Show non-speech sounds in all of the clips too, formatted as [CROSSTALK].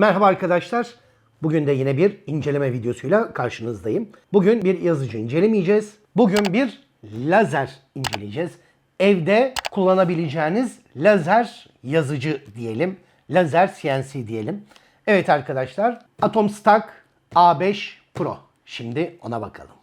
Merhaba arkadaşlar. Bugün de yine bir inceleme videosuyla karşınızdayım. Bugün bir yazıcı incelemeyeceğiz. Bugün bir lazer inceleyeceğiz. Evde kullanabileceğiniz lazer yazıcı diyelim. Lazer CNC diyelim. Evet arkadaşlar. Atom Stack A5 Pro. Şimdi ona bakalım.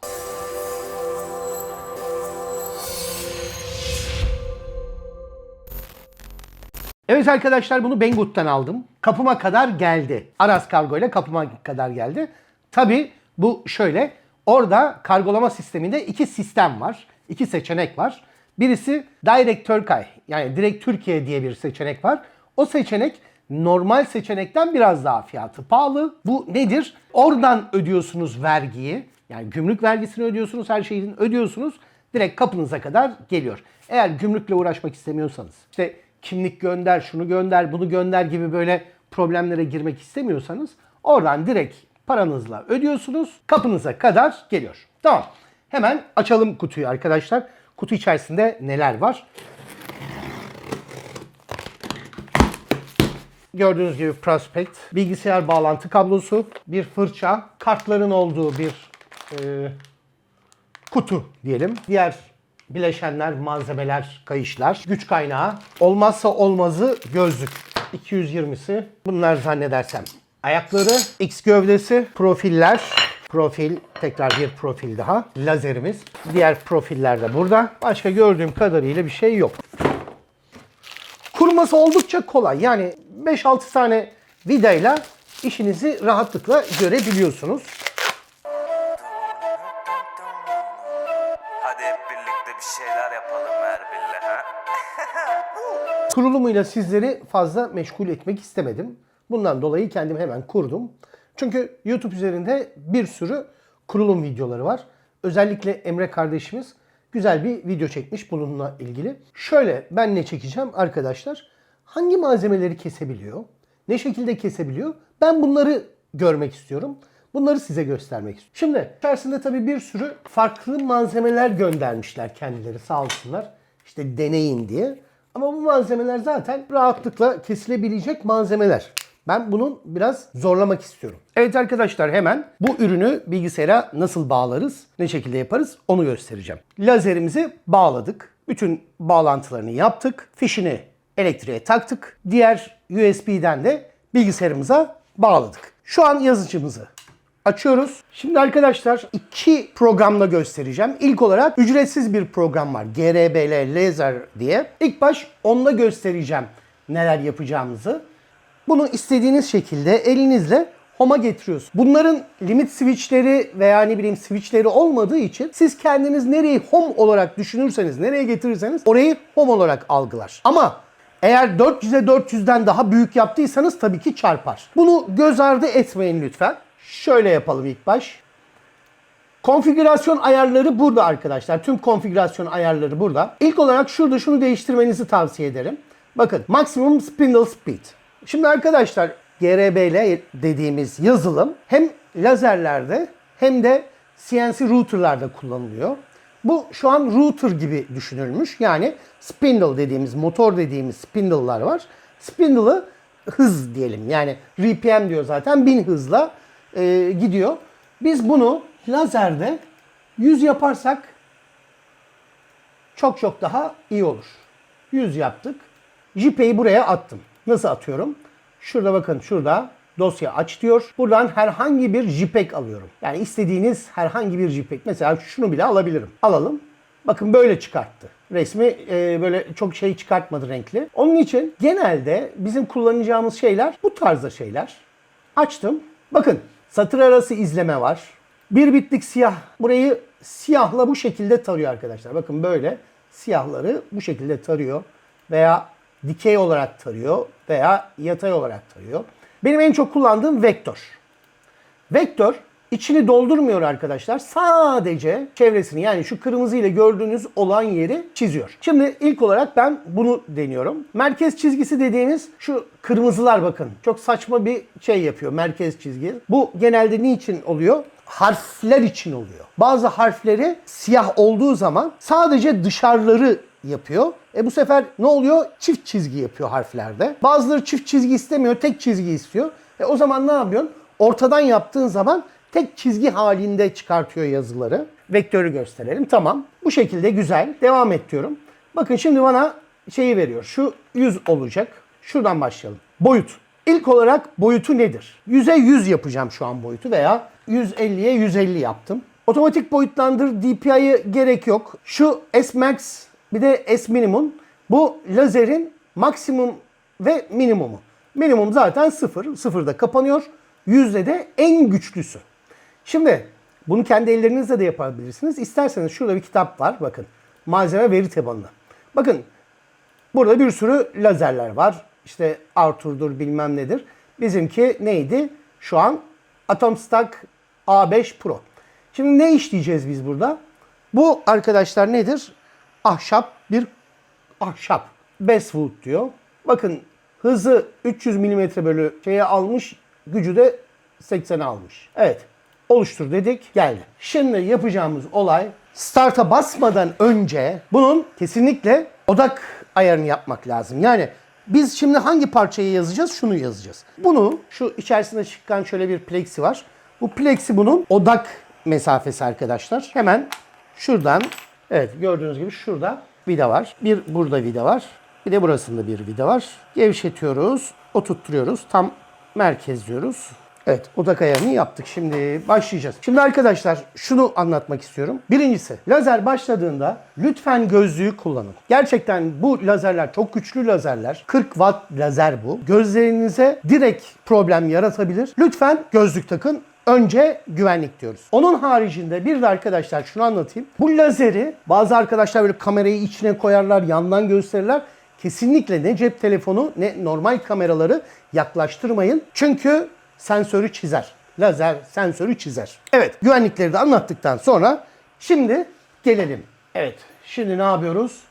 Evet arkadaşlar bunu Banggood'dan aldım. Kapıma kadar geldi. Aras Kargo ile kapıma kadar geldi. Tabi bu şöyle. Orada kargolama sisteminde iki sistem var. iki seçenek var. Birisi Direct Turkey yani direkt Türkiye diye bir seçenek var. O seçenek normal seçenekten biraz daha fiyatı pahalı. Bu nedir? Oradan ödüyorsunuz vergiyi. Yani gümrük vergisini ödüyorsunuz, her şeyin ödüyorsunuz. Direkt kapınıza kadar geliyor. Eğer gümrükle uğraşmak istemiyorsanız, işte kimlik gönder, şunu gönder, bunu gönder gibi böyle problemlere girmek istemiyorsanız oradan direkt paranızla ödüyorsunuz. Kapınıza kadar geliyor. Tamam. Hemen açalım kutuyu arkadaşlar. Kutu içerisinde neler var? Gördüğünüz gibi prospekt, bilgisayar bağlantı kablosu, bir fırça, kartların olduğu bir e, kutu diyelim. Diğer bileşenler, malzemeler, kayışlar, güç kaynağı, olmazsa olmazı gözlük. 220'si. Bunlar zannedersem ayakları, X gövdesi, profiller, profil, tekrar bir profil daha, lazerimiz. Diğer profiller de burada. Başka gördüğüm kadarıyla bir şey yok. Kurması oldukça kolay. Yani 5-6 tane vidayla işinizi rahatlıkla görebiliyorsunuz. Kurulumuyla sizleri fazla meşgul etmek istemedim. Bundan dolayı kendim hemen kurdum. Çünkü YouTube üzerinde bir sürü kurulum videoları var. Özellikle Emre kardeşimiz güzel bir video çekmiş bununla ilgili. Şöyle ben ne çekeceğim arkadaşlar? Hangi malzemeleri kesebiliyor? Ne şekilde kesebiliyor? Ben bunları görmek istiyorum. Bunları size göstermek istiyorum. Şimdi içerisinde tabii bir sürü farklı malzemeler göndermişler kendileri sağ olsunlar. İşte deneyin diye. Ama bu malzemeler zaten rahatlıkla kesilebilecek malzemeler. Ben bunun biraz zorlamak istiyorum. Evet arkadaşlar hemen bu ürünü bilgisayara nasıl bağlarız, ne şekilde yaparız onu göstereceğim. Lazerimizi bağladık. Bütün bağlantılarını yaptık. Fişini elektriğe taktık. Diğer USB'den de bilgisayarımıza bağladık. Şu an yazıcımızı açıyoruz. Şimdi arkadaşlar iki programla göstereceğim. İlk olarak ücretsiz bir program var. GRBL Laser diye. İlk baş onunla göstereceğim neler yapacağımızı. Bunu istediğiniz şekilde elinizle home'a getiriyorsunuz. Bunların limit switchleri veya ne bileyim switchleri olmadığı için siz kendiniz nereyi home olarak düşünürseniz, nereye getirirseniz orayı home olarak algılar. Ama eğer 400'e 400'den daha büyük yaptıysanız tabii ki çarpar. Bunu göz ardı etmeyin lütfen. Şöyle yapalım ilk baş. Konfigürasyon ayarları burada arkadaşlar. Tüm konfigürasyon ayarları burada. İlk olarak şurada şunu değiştirmenizi tavsiye ederim. Bakın Maximum Spindle Speed. Şimdi arkadaşlar GRBL dediğimiz yazılım hem lazerlerde hem de CNC routerlarda kullanılıyor. Bu şu an router gibi düşünülmüş. Yani spindle dediğimiz, motor dediğimiz spindle'lar var. Spindle'ı hız diyelim. Yani RPM diyor zaten. 1000 hızla e, gidiyor. Biz bunu lazerde 100 yaparsak çok çok daha iyi olur. 100 yaptık. JPEG'i buraya attım. Nasıl atıyorum? Şurada bakın şurada dosya aç diyor. Buradan herhangi bir JPEG alıyorum. Yani istediğiniz herhangi bir JPEG. Mesela şunu bile alabilirim. Alalım. Bakın böyle çıkarttı. Resmi e, böyle çok şey çıkartmadı renkli. Onun için genelde bizim kullanacağımız şeyler bu tarzda şeyler. Açtım. Bakın satır arası izleme var. Bir bitlik siyah. Burayı siyahla bu şekilde tarıyor arkadaşlar. Bakın böyle siyahları bu şekilde tarıyor. Veya dikey olarak tarıyor veya yatay olarak tarıyor. Benim en çok kullandığım vektör. Vektör içini doldurmuyor arkadaşlar. Sadece çevresini yani şu kırmızı ile gördüğünüz olan yeri çiziyor. Şimdi ilk olarak ben bunu deniyorum. Merkez çizgisi dediğimiz şu kırmızılar bakın. Çok saçma bir şey yapıyor merkez çizgi. Bu genelde niçin oluyor? Harfler için oluyor. Bazı harfleri siyah olduğu zaman sadece dışarıları yapıyor. E bu sefer ne oluyor? Çift çizgi yapıyor harflerde. Bazıları çift çizgi istemiyor, tek çizgi istiyor. E o zaman ne yapıyorsun? Ortadan yaptığın zaman tek çizgi halinde çıkartıyor yazıları. Vektörü gösterelim. Tamam. Bu şekilde güzel. Devam et diyorum. Bakın şimdi bana şeyi veriyor. Şu 100 olacak. Şuradan başlayalım. Boyut. İlk olarak boyutu nedir? 100'e 100 yapacağım şu an boyutu veya 150'ye 150 yaptım. Otomatik boyutlandır DPI'ye gerek yok. Şu S Max bir de S Minimum bu lazerin maksimum ve minimumu. Minimum zaten 0. 0 da kapanıyor. Yüzde de en güçlüsü. Şimdi bunu kendi ellerinizle de yapabilirsiniz. İsterseniz şurada bir kitap var. Bakın. Malzeme veri tabanına. Bakın Burada bir sürü lazerler var. İşte Arthur'dur bilmem nedir. Bizimki neydi? Şu an Atomstock A5 Pro. Şimdi ne işleyeceğiz biz burada? Bu arkadaşlar nedir? Ahşap bir ahşap. Basswood diyor. Bakın hızı 300 mm bölü şeye almış, gücü de 80'e almış. Evet. Oluştur dedik, geldi. Şimdi yapacağımız olay start'a basmadan önce bunun kesinlikle odak ayarını yapmak lazım. Yani biz şimdi hangi parçayı yazacağız? Şunu yazacağız. Bunu şu içerisinde çıkan şöyle bir plexi var. Bu plexi bunun odak mesafesi arkadaşlar. Hemen şuradan evet gördüğünüz gibi şurada vida var. Bir burada vida var. Bir de burasında bir vida var. Gevşetiyoruz, oturtturuyoruz. Tam merkez diyoruz. Evet odak ayarını yaptık. Şimdi başlayacağız. Şimdi arkadaşlar şunu anlatmak istiyorum. Birincisi lazer başladığında lütfen gözlüğü kullanın. Gerçekten bu lazerler çok güçlü lazerler. 40 watt lazer bu. Gözlerinize direkt problem yaratabilir. Lütfen gözlük takın. Önce güvenlik diyoruz. Onun haricinde bir de arkadaşlar şunu anlatayım. Bu lazeri bazı arkadaşlar böyle kamerayı içine koyarlar, yandan gösterirler. Kesinlikle ne cep telefonu ne normal kameraları yaklaştırmayın. Çünkü sensörü çizer. Lazer sensörü çizer. Evet güvenlikleri de anlattıktan sonra şimdi gelelim. Evet şimdi ne yapıyoruz?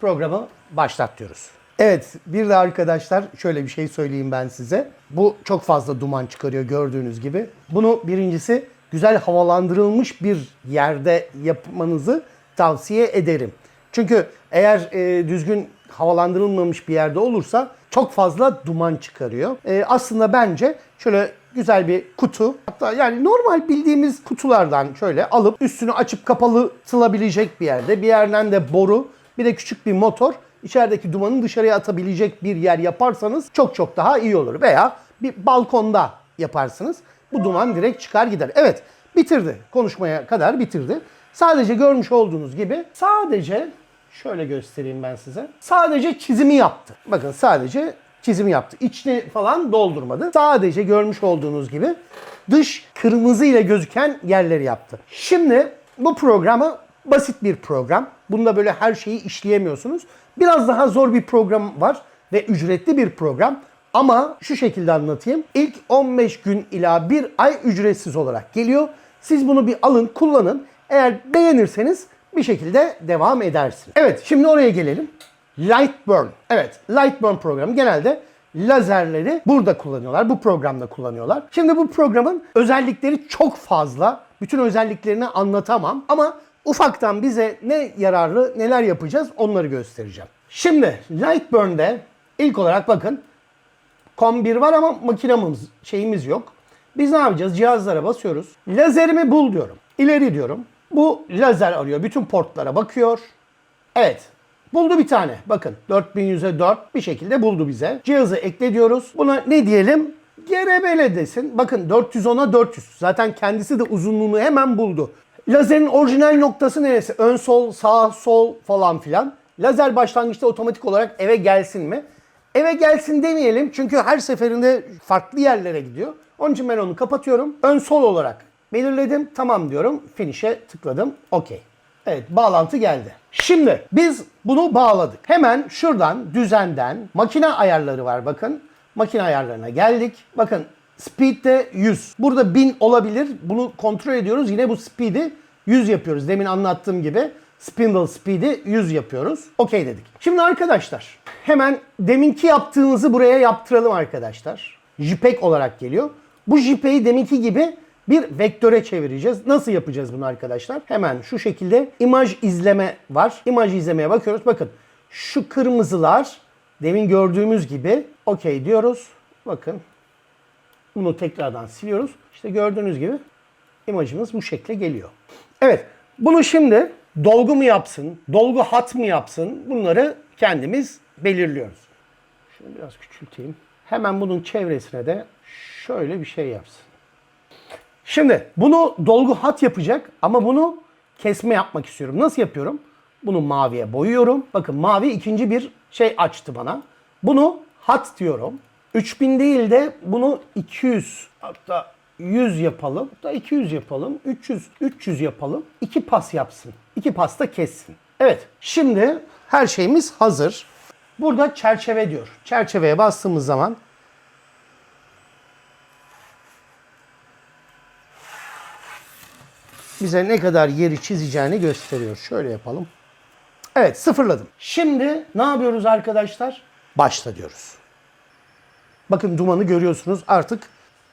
Programı başlat diyoruz. Evet bir de arkadaşlar şöyle bir şey söyleyeyim ben size. Bu çok fazla duman çıkarıyor gördüğünüz gibi. Bunu birincisi güzel havalandırılmış bir yerde yapmanızı tavsiye ederim. Çünkü eğer e, düzgün havalandırılmamış bir yerde olursa çok fazla duman çıkarıyor. E, aslında bence şöyle güzel bir kutu hatta yani normal bildiğimiz kutulardan şöyle alıp üstünü açıp kapatılabilecek bir yerde bir yerden de boru bir de küçük bir motor içerideki dumanı dışarıya atabilecek bir yer yaparsanız çok çok daha iyi olur. Veya bir balkonda yaparsınız. Bu duman direkt çıkar gider. Evet bitirdi. Konuşmaya kadar bitirdi. Sadece görmüş olduğunuz gibi sadece şöyle göstereyim ben size. Sadece çizimi yaptı. Bakın sadece çizimi yaptı. İçini falan doldurmadı. Sadece görmüş olduğunuz gibi dış kırmızı ile gözüken yerleri yaptı. Şimdi bu programı basit bir program. Bunda böyle her şeyi işleyemiyorsunuz. Biraz daha zor bir program var ve ücretli bir program. Ama şu şekilde anlatayım. İlk 15 gün ila 1 ay ücretsiz olarak geliyor. Siz bunu bir alın, kullanın. Eğer beğenirseniz bir şekilde devam edersiniz. Evet, şimdi oraya gelelim. Lightburn. Evet, Lightburn programı genelde lazerleri burada kullanıyorlar. Bu programda kullanıyorlar. Şimdi bu programın özellikleri çok fazla. Bütün özelliklerini anlatamam ama ufaktan bize ne yararlı neler yapacağız onları göstereceğim. Şimdi Lightburn'de ilk olarak bakın COM 1 var ama makinamız şeyimiz yok. Biz ne yapacağız? Cihazlara basıyoruz. Lazerimi bul diyorum. İleri diyorum. Bu lazer arıyor. Bütün portlara bakıyor. Evet. Buldu bir tane. Bakın 4100'e 4 bir şekilde buldu bize. Cihazı ekle diyoruz. Buna ne diyelim? GRBL desin. Bakın 410'a 400. Zaten kendisi de uzunluğunu hemen buldu. Lazerin orijinal noktası neresi? Ön sol, sağ sol falan filan. Lazer başlangıçta otomatik olarak eve gelsin mi? Eve gelsin demeyelim çünkü her seferinde farklı yerlere gidiyor. Onun için ben onu kapatıyorum. Ön sol olarak belirledim. Tamam diyorum. Finish'e tıkladım. Okey. Evet bağlantı geldi. Şimdi biz bunu bağladık. Hemen şuradan düzenden makine ayarları var bakın. Makine ayarlarına geldik. Bakın speed de 100. Burada 1000 olabilir. Bunu kontrol ediyoruz. Yine bu speed'i 100 yapıyoruz. Demin anlattığım gibi spindle speed'i 100 yapıyoruz. Okey dedik. Şimdi arkadaşlar hemen deminki yaptığımızı buraya yaptıralım arkadaşlar. JPEG olarak geliyor. Bu JPEG'i deminki gibi bir vektöre çevireceğiz. Nasıl yapacağız bunu arkadaşlar? Hemen şu şekilde imaj izleme var. İmaj izlemeye bakıyoruz. Bakın şu kırmızılar demin gördüğümüz gibi okey diyoruz. Bakın Bunu tekrardan siliyoruz. İşte gördüğünüz gibi imajımız bu şekle geliyor. Evet. Bunu şimdi dolgu mu yapsın, dolgu hat mı yapsın bunları kendimiz belirliyoruz. Şunu biraz küçülteyim. Hemen bunun çevresine de şöyle bir şey yapsın. Şimdi bunu dolgu hat yapacak ama bunu kesme yapmak istiyorum. Nasıl yapıyorum? Bunu maviye boyuyorum. Bakın mavi ikinci bir şey açtı bana. Bunu hat diyorum. 3000 değil de bunu 200 hatta 100 yapalım. Hatta 200 yapalım. 300 300 yapalım. İki pas yapsın. İki pasta kessin. Evet. Şimdi her şeyimiz hazır. Burada çerçeve diyor. Çerçeveye bastığımız zaman bize ne kadar yeri çizeceğini gösteriyor. Şöyle yapalım. Evet sıfırladım. Şimdi ne yapıyoruz arkadaşlar? Başla diyoruz. Bakın dumanı görüyorsunuz artık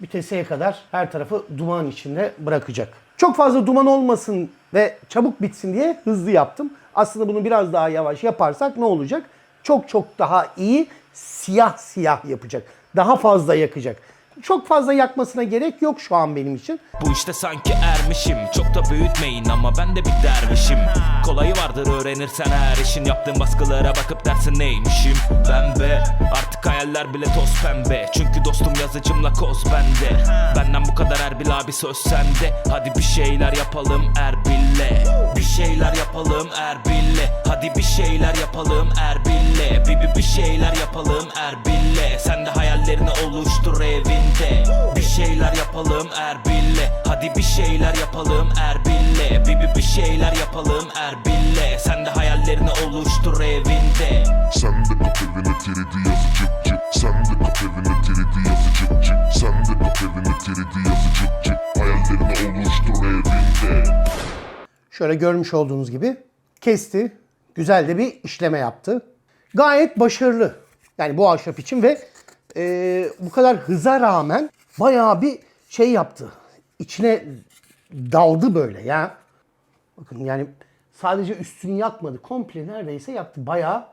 viteseye kadar her tarafı duman içinde bırakacak. Çok fazla duman olmasın ve çabuk bitsin diye hızlı yaptım. Aslında bunu biraz daha yavaş yaparsak ne olacak? Çok çok daha iyi siyah siyah yapacak. Daha fazla yakacak. Çok fazla yakmasına gerek yok şu an benim için. Bu işte sanki ermişim. Çok da büyütmeyin ama ben de bir dervişim. Kolayı vardır öğrenirsen her işin. Yaptığın baskılara bakıp dersin neymişim? Ben be. Artık hayaller bile toz pembe. Çünkü dostum yazıcımla koz bende. Benden bu kadar Erbil abi söz sende. Hadi bir şeyler yapalım Erbil'le. Bir şeyler yapalım Erbil'le. Hadi bir şeyler yapalım Erbil'le. Bir, bir, bir şeyler yapalım Erbil'le. Sen de hayallerini oluştur evinde Bir şeyler yapalım Erbil'le Hadi bir şeyler yapalım Erbil'le Bir, bir, bir şeyler yapalım Erbil'le Sen de hayallerini oluştur evinde. Sen de kap evine 3D yazı cık cık Sen de kap evine 3D yazı cık cık Sen de kap evine 3D yazı cık cık Hayallerini oluştur evinde. Şöyle görmüş olduğunuz gibi kesti. Güzel de bir işleme yaptı. Gayet başarılı. Yani bu ahşap için ve e, bu kadar hıza rağmen bayağı bir şey yaptı. İçine daldı böyle ya. Bakın yani sadece üstünü yakmadı. Komple neredeyse yaktı. Bayağı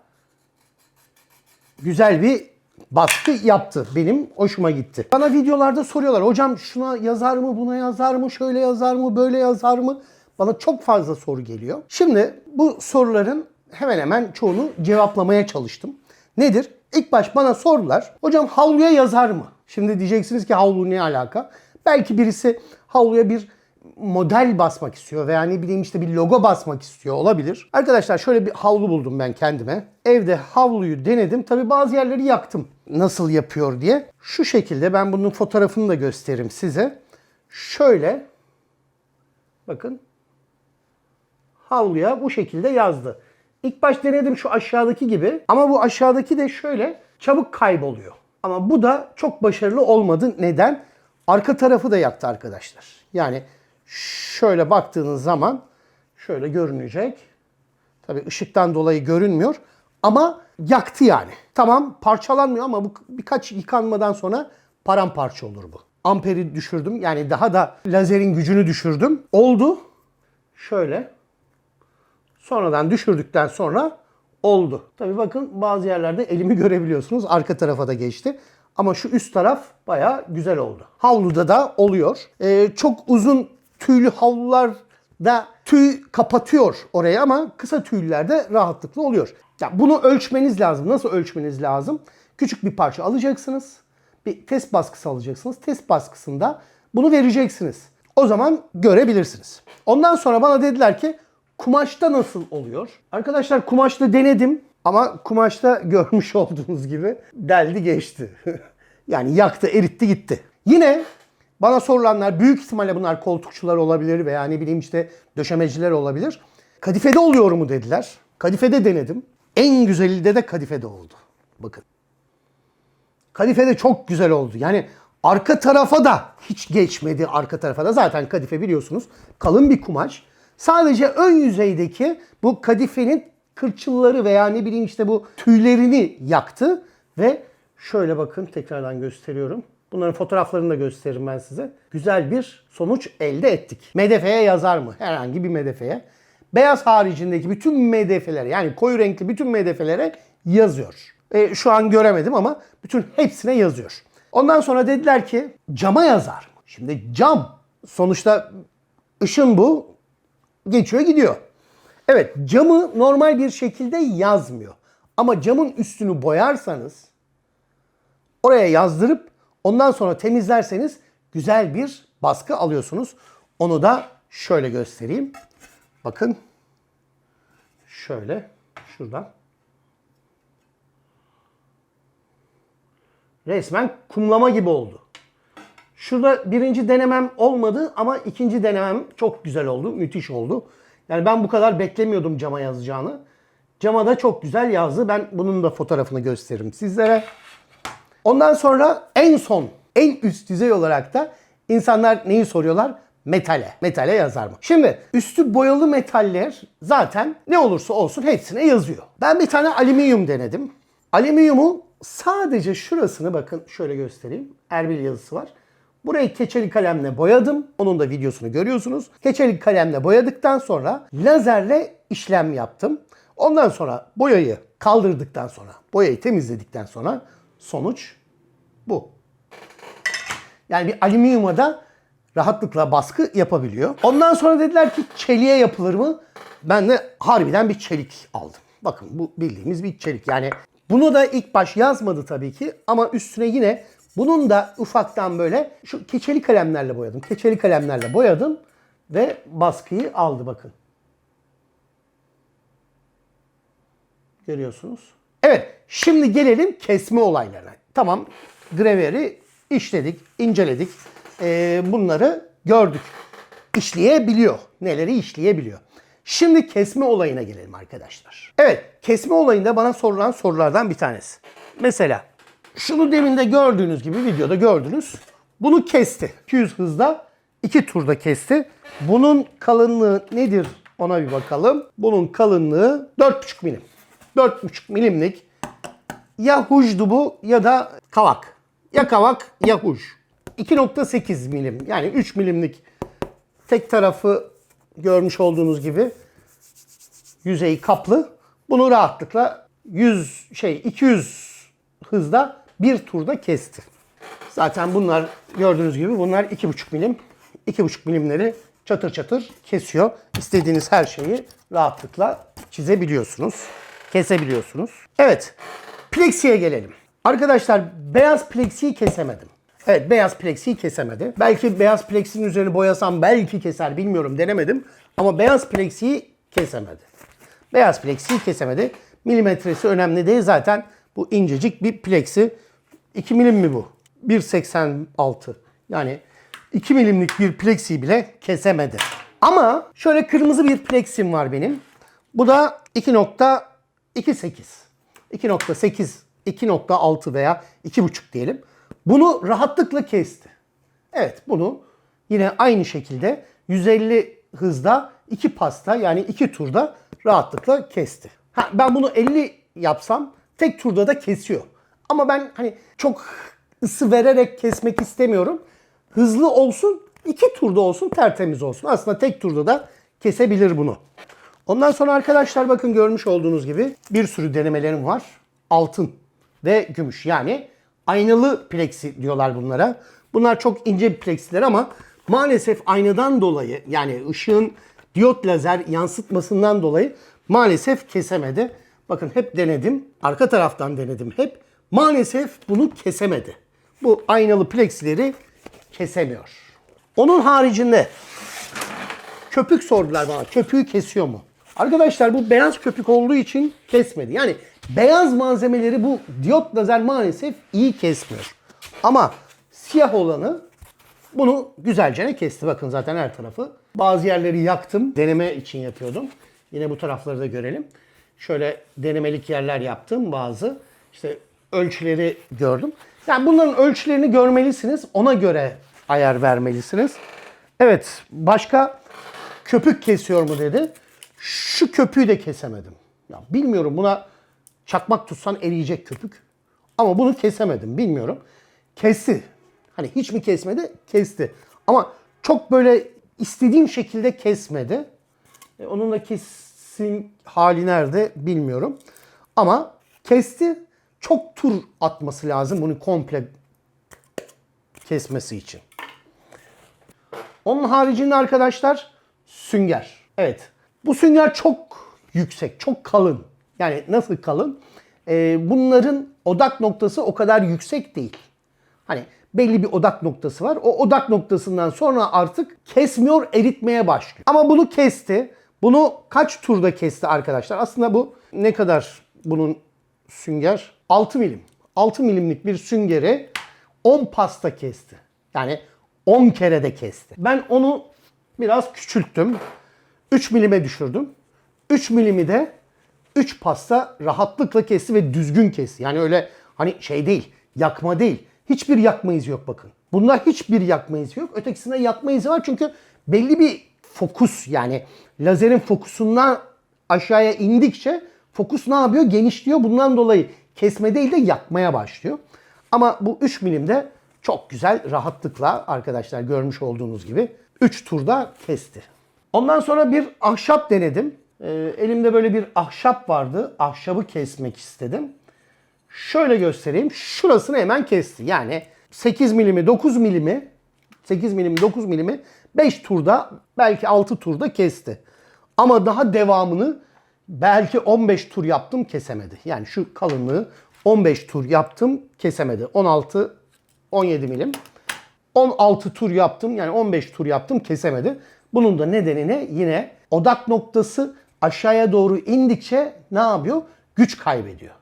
güzel bir baskı yaptı. Benim hoşuma gitti. Bana videolarda soruyorlar. Hocam şuna yazar mı, buna yazar mı, şöyle yazar mı, böyle yazar mı? Bana çok fazla soru geliyor. Şimdi bu soruların hemen hemen çoğunu cevaplamaya çalıştım. Nedir? İlk baş bana sordular. Hocam havluya yazar mı? Şimdi diyeceksiniz ki havlu ne alaka? Belki birisi havluya bir model basmak istiyor veya ne bileyim işte bir logo basmak istiyor olabilir. Arkadaşlar şöyle bir havlu buldum ben kendime. Evde havluyu denedim. Tabi bazı yerleri yaktım. Nasıl yapıyor diye. Şu şekilde ben bunun fotoğrafını da gösteririm size. Şöyle bakın havluya bu şekilde yazdı. İlk baş denedim şu aşağıdaki gibi ama bu aşağıdaki de şöyle çabuk kayboluyor. Ama bu da çok başarılı olmadı. Neden? Arka tarafı da yaktı arkadaşlar. Yani şöyle baktığınız zaman şöyle görünecek. Tabii ışıktan dolayı görünmüyor ama yaktı yani. Tamam parçalanmıyor ama bu birkaç yıkanmadan sonra paramparça olur bu. Amperi düşürdüm yani daha da lazerin gücünü düşürdüm. Oldu. Şöyle Sonradan düşürdükten sonra oldu. Tabii bakın bazı yerlerde elimi görebiliyorsunuz. Arka tarafa da geçti. Ama şu üst taraf baya güzel oldu. Havluda da oluyor. Ee, çok uzun tüylü havlular da tüy kapatıyor orayı ama kısa tüylerde rahatlıkla oluyor. Ya bunu ölçmeniz lazım. Nasıl ölçmeniz lazım? Küçük bir parça alacaksınız. Bir test baskısı alacaksınız. Test baskısında bunu vereceksiniz. O zaman görebilirsiniz. Ondan sonra bana dediler ki kumaşta nasıl oluyor? Arkadaşlar kumaşta denedim ama kumaşta [LAUGHS] görmüş olduğunuz gibi deldi geçti. [LAUGHS] yani yaktı, eritti gitti. Yine bana sorulanlar büyük ihtimalle bunlar koltukçular olabilir veya ne bileyim işte döşemeciler olabilir. Kadifede oluyor mu dediler. Kadifede denedim. En güzeli de kadifede oldu. Bakın. Kadifede çok güzel oldu. Yani arka tarafa da hiç geçmedi arka tarafa da. Zaten kadife biliyorsunuz kalın bir kumaş. Sadece ön yüzeydeki bu kadifenin kırçılları veya ne bileyim işte bu tüylerini yaktı ve şöyle bakın tekrardan gösteriyorum. Bunların fotoğraflarını da gösteririm ben size. Güzel bir sonuç elde ettik. Medefeye yazar mı? Herhangi bir medefeye. Beyaz haricindeki bütün medefelere yani koyu renkli bütün medefelere yazıyor. E, şu an göremedim ama bütün hepsine yazıyor. Ondan sonra dediler ki cama yazar mı? Şimdi cam sonuçta ışın bu geçiyor gidiyor. Evet camı normal bir şekilde yazmıyor. Ama camın üstünü boyarsanız oraya yazdırıp ondan sonra temizlerseniz güzel bir baskı alıyorsunuz. Onu da şöyle göstereyim. Bakın. Şöyle şuradan. Resmen kumlama gibi oldu. Şurada birinci denemem olmadı ama ikinci denemem çok güzel oldu. Müthiş oldu. Yani ben bu kadar beklemiyordum cama yazacağını. Cama da çok güzel yazdı. Ben bunun da fotoğrafını gösteririm sizlere. Ondan sonra en son, en üst düzey olarak da insanlar neyi soruyorlar? Metale. Metale yazar mı? Şimdi üstü boyalı metaller zaten ne olursa olsun hepsine yazıyor. Ben bir tane alüminyum denedim. Alüminyumu sadece şurasını bakın şöyle göstereyim. Erbil yazısı var. Burayı keçeli kalemle boyadım. Onun da videosunu görüyorsunuz. Keçeli kalemle boyadıktan sonra lazerle işlem yaptım. Ondan sonra boyayı kaldırdıktan sonra, boyayı temizledikten sonra sonuç bu. Yani bir alüminyuma da rahatlıkla baskı yapabiliyor. Ondan sonra dediler ki çeliğe yapılır mı? Ben de harbiden bir çelik aldım. Bakın bu bildiğimiz bir çelik. Yani bunu da ilk baş yazmadı tabii ki ama üstüne yine bunun da ufaktan böyle şu keçeli kalemlerle boyadım. Keçeli kalemlerle boyadım ve baskıyı aldı bakın. Görüyorsunuz. Evet, şimdi gelelim kesme olaylarına. Tamam, greveri işledik, inceledik. Ee, bunları gördük. İşleyebiliyor. Neleri işleyebiliyor. Şimdi kesme olayına gelelim arkadaşlar. Evet, kesme olayında bana sorulan sorulardan bir tanesi. Mesela şunu demin de gördüğünüz gibi videoda gördünüz. Bunu kesti. 200 hızda iki turda kesti. Bunun kalınlığı nedir ona bir bakalım. Bunun kalınlığı 4,5 milim. 4,5 milimlik ya hujdu bu ya da kavak. Ya kavak ya huj. 2.8 milim yani 3 milimlik tek tarafı görmüş olduğunuz gibi yüzeyi kaplı. Bunu rahatlıkla 100 şey 200 hızda bir turda kesti. Zaten bunlar gördüğünüz gibi bunlar 2,5 milim. 2,5 milimleri çatır çatır kesiyor. İstediğiniz her şeyi rahatlıkla çizebiliyorsunuz. Kesebiliyorsunuz. Evet. Plexi'ye gelelim. Arkadaşlar beyaz plexiyi kesemedim. Evet beyaz plexiyi kesemedi. Belki beyaz plexinin üzerine boyasam belki keser bilmiyorum denemedim. Ama beyaz plexiyi kesemedi. Beyaz plexiyi kesemedi. Milimetresi önemli değil zaten. Bu incecik bir plexi. 2 milim mi bu? 1.86. Yani 2 milimlik bir plexi bile kesemedi. Ama şöyle kırmızı bir plexim var benim. Bu da 2.28. 2.8, 2.6 veya 2.5 diyelim. Bunu rahatlıkla kesti. Evet bunu yine aynı şekilde 150 hızda iki pasta yani iki turda rahatlıkla kesti. Ha, ben bunu 50 yapsam tek turda da kesiyor. Ama ben hani çok ısı vererek kesmek istemiyorum. Hızlı olsun, iki turda olsun, tertemiz olsun. Aslında tek turda da kesebilir bunu. Ondan sonra arkadaşlar bakın görmüş olduğunuz gibi bir sürü denemelerim var. Altın ve gümüş yani aynalı plexi diyorlar bunlara. Bunlar çok ince plexiler ama maalesef aynadan dolayı yani ışığın diyot lazer yansıtmasından dolayı maalesef kesemedi. Bakın hep denedim. Arka taraftan denedim hep. Maalesef bunu kesemedi. Bu aynalı plexileri kesemiyor. Onun haricinde köpük sordular bana. Köpüğü kesiyor mu? Arkadaşlar bu beyaz köpük olduğu için kesmedi. Yani beyaz malzemeleri bu diyot lazer maalesef iyi kesmiyor. Ama siyah olanı bunu güzelce kesti. Bakın zaten her tarafı. Bazı yerleri yaktım. Deneme için yapıyordum. Yine bu tarafları da görelim. Şöyle denemelik yerler yaptım bazı. İşte ölçüleri gördüm. Yani bunların ölçülerini görmelisiniz. Ona göre ayar vermelisiniz. Evet başka köpük kesiyor mu dedi. Şu köpüğü de kesemedim. Ya bilmiyorum buna çakmak tutsan eriyecek köpük. Ama bunu kesemedim bilmiyorum. Kesti. Hani hiç mi kesmedi? Kesti. Ama çok böyle istediğim şekilde kesmedi. E, onun da kesin hali nerede bilmiyorum. Ama kesti. Çok tur atması lazım bunu komple kesmesi için. Onun haricinde arkadaşlar sünger. Evet. Bu sünger çok yüksek, çok kalın. Yani nasıl kalın? Ee, bunların odak noktası o kadar yüksek değil. Hani belli bir odak noktası var. O odak noktasından sonra artık kesmiyor, eritmeye başlıyor. Ama bunu kesti. Bunu kaç turda kesti arkadaşlar? Aslında bu ne kadar bunun sünger? 6 milim. 6 milimlik bir süngeri 10 pasta kesti. Yani 10 kere de kesti. Ben onu biraz küçülttüm. 3 milime düşürdüm. 3 milimi de 3 pasta rahatlıkla kesti ve düzgün kesti. Yani öyle hani şey değil, yakma değil. Hiçbir yakma izi yok bakın. Bunda hiçbir yakma izi yok. Ötekisinde yakma izi var çünkü belli bir fokus yani lazerin fokusundan aşağıya indikçe fokus ne yapıyor? Genişliyor. Bundan dolayı kesme değil de yakmaya başlıyor. Ama bu 3 milimde çok güzel rahatlıkla arkadaşlar görmüş olduğunuz gibi 3 turda kesti. Ondan sonra bir ahşap denedim. Ee, elimde böyle bir ahşap vardı. Ahşabı kesmek istedim. Şöyle göstereyim. Şurasını hemen kesti. Yani 8 milimi 9 milimi 8 milimi 9 milimi 5 turda belki 6 turda kesti. Ama daha devamını belki 15 tur yaptım kesemedi. Yani şu kalınlığı 15 tur yaptım kesemedi. 16 17 milim. 16 tur yaptım yani 15 tur yaptım kesemedi. Bunun da nedeni ne? Yine odak noktası aşağıya doğru indikçe ne yapıyor? Güç kaybediyor.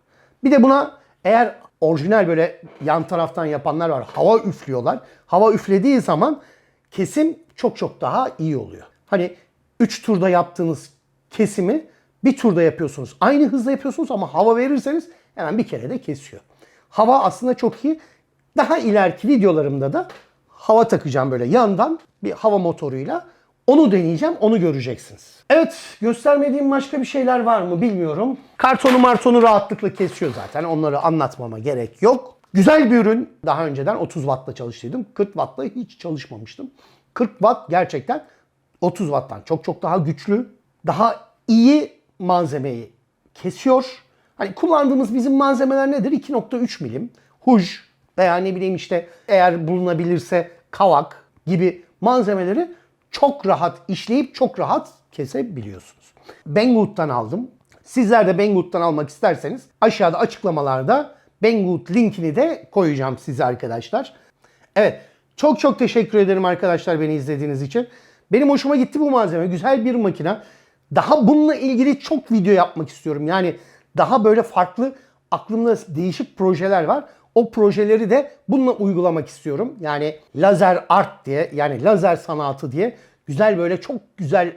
Bir de buna eğer orijinal böyle yan taraftan yapanlar var. Hava üflüyorlar. Hava üflediği zaman kesim çok çok daha iyi oluyor. Hani 3 turda yaptığınız kesimi bir turda yapıyorsunuz. Aynı hızla yapıyorsunuz ama hava verirseniz hemen bir kere de kesiyor. Hava aslında çok iyi. Daha ileriki videolarımda da hava takacağım böyle yandan bir hava motoruyla. Onu deneyeceğim, onu göreceksiniz. Evet, göstermediğim başka bir şeyler var mı bilmiyorum. Kartonu martonu rahatlıkla kesiyor zaten. Onları anlatmama gerek yok. Güzel bir ürün. Daha önceden 30 Watt'la çalıştıydım. 40 Watt'la hiç çalışmamıştım. 40 Watt gerçekten 30 Watt'tan çok çok daha güçlü. Daha iyi malzemeyi kesiyor. Hani kullandığımız bizim malzemeler nedir? 2.3 milim. Huj veya ne bileyim işte eğer bulunabilirse kavak gibi malzemeleri çok rahat işleyip çok rahat kesebiliyorsunuz. Banggood'dan aldım. Sizler de Banggood'dan almak isterseniz aşağıda açıklamalarda Banggood linkini de koyacağım size arkadaşlar. Evet çok çok teşekkür ederim arkadaşlar beni izlediğiniz için. Benim hoşuma gitti bu malzeme. Güzel bir makine. Daha bununla ilgili çok video yapmak istiyorum. Yani daha böyle farklı aklımda değişik projeler var. O projeleri de bununla uygulamak istiyorum. Yani lazer art diye yani lazer sanatı diye güzel böyle çok güzel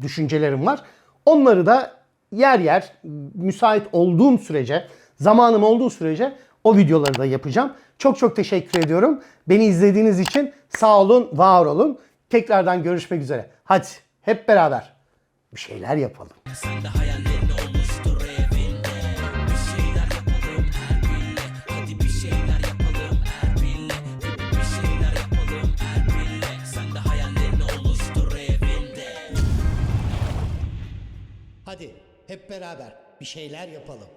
düşüncelerim var. Onları da yer yer müsait olduğum sürece, zamanım olduğu sürece o videoları da yapacağım. Çok çok teşekkür ediyorum. Beni izlediğiniz için sağ olun, var olun. Tekrardan görüşmek üzere. Hadi hep beraber bir şeyler yapalım. Hadi hep beraber bir şeyler yapalım.